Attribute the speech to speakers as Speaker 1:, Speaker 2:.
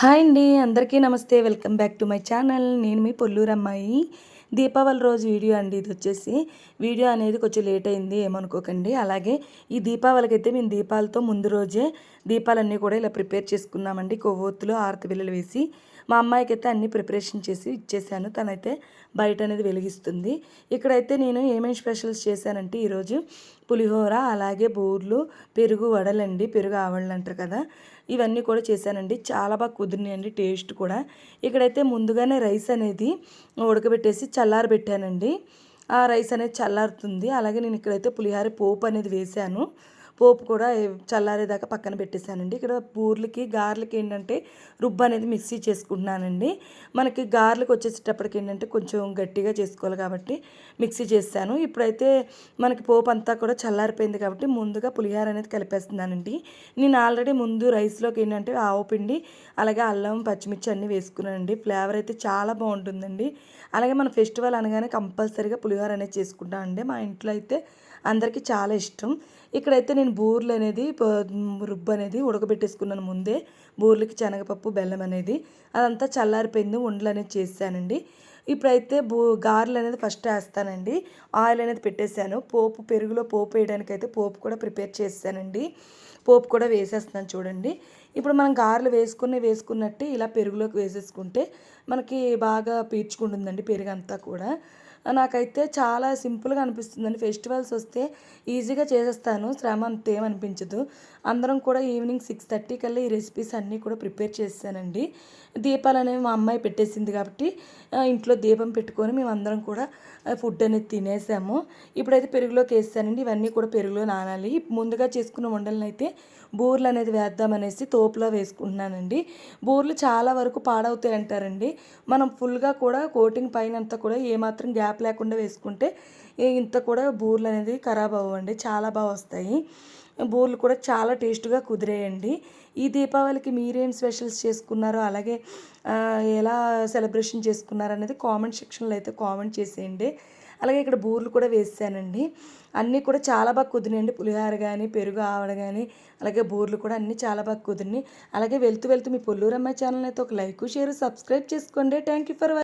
Speaker 1: Hi అండి అందరికీ నమస్తే. Welcome back to my channel. నేను మీ పొల్లూరు అమ్మాయి దీపావళి రోజు వీడియో అండి ఇది వచ్చేసి. వీడియో అనేది కొంచెం లేట్ అయింది ఏమనుకోకండి. అలాగే ఈ దీపావళికి అయితే మేము దీపాలతో ముందు రోజే దీపాలన్నీ కూడా ఇలా ప్రిపేర్ చేసుకున్నామండి. కొవ్వొత్తులు ఆరతి బిల్లలు వేసి మా అమ్మాయికి అయితే అన్ని ప్రిపరేషన్ చేసి ఇచ్చేసాను. తనైతే బయట అనేది వెలిగిస్తుంది. ఇక్కడైతే నేను ఏమేమి స్పెషల్స్ చేశానంటే ఈరోజు పులిహోర అలాగే బూర్లు పెరుగు వడలండి పెరుగు ఆవళ్ళు అంటారు కదా. ఇవన్నీ కూడా చేశానండి. చాలా బాగా కుదిరినాయండి టేస్ట్ కూడా. ఇక్కడైతే ముందుగానే రైస్ అనేది ఉడకబెట్టేసి చల్లారబెట్టానండి. ఆ రైస్ అనేది చల్లారుతుంది. అలాగే నేను ఇక్కడైతే పులిహార పోపు అనేది వేశాను. పోపు కూడా చల్లారేదాకా పక్కన పెట్టేశానండి. ఇక్కడ బూర్లకి గార్లకి ఏంటంటే రుబ్బు అనేది మిక్సీ చేసుకుంటున్నానండి. మనకి గార్లకు వచ్చేసేటప్పటికి ఏంటంటే కొంచెం గట్టిగా చేసుకోవాలి కాబట్టి మిక్సీ చేస్తాను. ఇప్పుడైతే మనకి పోపు అంతా కూడా చల్లారిపోయింది కాబట్టి ముందుగా పులిహార అనేది కలిపేస్తున్నానండి. నేను ఆల్రెడీ ముందు రైస్లోకి ఏంటంటే ఆవు పిండి అలాగే అల్లం పచ్చిమిర్చి అన్నీ వేసుకున్నానండి. ఫ్లేవర్ అయితే చాలా బాగుంటుందండి. అలాగే మన ఫెస్టివల్ అనగానే కంపల్సరీగా పులిహోర అనేది చేసుకుంటామండి మా ఇంట్లో అయితే అందరికీ చాలా ఇష్టం. ఇక్కడైతే నేను బూర్లు అనేది రుబ్బు అనేది ఉడకబెట్టేసుకున్నాను ముందే. బూర్లకి శనగపప్పు బెల్లం అనేది. అదంతా చల్లారిపోయింది. ఉండలు అనేది చేశానండి. ఇప్పుడైతే బూ గారెలు అనేది ఫస్ట్ వేస్తానండి. ఆయిల్ అనేది పెట్టేశాను. పోపు పెరుగులో పోపు వేయడానికి అయితే పోపు కూడా ప్రిపేర్ చేశానండి పోపు కూడా వేసేస్తున్నాను చూడండి. ఇప్పుడు మనం గారెలు వేసుకుని వేసుకున్నట్టు ఇలా పెరుగులోకి వేసేసుకుంటే మనకి బాగా పీల్చుకుంటుందండి పెరుగు అంతా కూడా. నాకైతే చాలా సింపుల్గా అనిపిస్తుందండి. ఫెస్టివల్స్ వస్తే ఈజీగా చేసేస్తాను. శ్రమ అంత ఏమనిపించదు అందరం కూడా ఈవినింగ్ సిక్స్ థర్టీ కల్లా ఈ రెసిపీస్ అన్నీ కూడా ప్రిపేర్ చేశానండి దీపాలు అనేవి మా అమ్మాయి పెట్టేసింది కాబట్టి ఇంట్లో దీపం పెట్టుకొని మేము అందరం కూడా ఫుడ్ అనేది తినేసాము. ఇప్పుడైతే పెరుగులోకి వేస్తానండి. ఇవన్నీ కూడా పెరుగులో నానాలి. ముందుగా చేసుకున్న వండలను అయితే బూర్లు అనేది వేద్దామనేసి తోపులో వేసుకుంటున్నానండి. బూర్లు చాలా వరకు పాడవుతాయి అంటారండి. మనం ఫుల్గా కూడా కోటింగ్ పైన అంతా కూడా ఏమాత్రం గ్యాప్ లేకుండా వేసుకుంటే ఇంత కూడా బూర్లు అనేది ఖరాబ్ అవ్వండి చాలా బాగా వస్తాయి. బూర్లు కూడా చాలా టేస్ట్గా కుదిరేయండి. ఈ దీపావళికి మీరేం స్పెషల్స్ చేసుకున్నారో అలాగే ఎలా సెలబ్రేషన్ చేసుకున్నారు అనేది కామెంట్ సెక్షన్లో అయితే కామెంట్ చేసేయండి. అలాగే ఇక్కడ బూర్లు కూడా వేసానండి. అన్నీ కూడా చాలా బాగా కుదిరినాయండి. పులిహార కానీ పెరుగు ఆవడ కానీ అలాగే బూర్లు కూడా అన్నీ చాలా బాగా కుదిరినాయి. అలాగే వెళ్తూ వెళ్తూ మీ పొల్లూరమ్మ ఛానల్ అయితే ఒక లైక్ షేర్ సబ్స్క్రైబ్ చేసుకోండి. Thank you for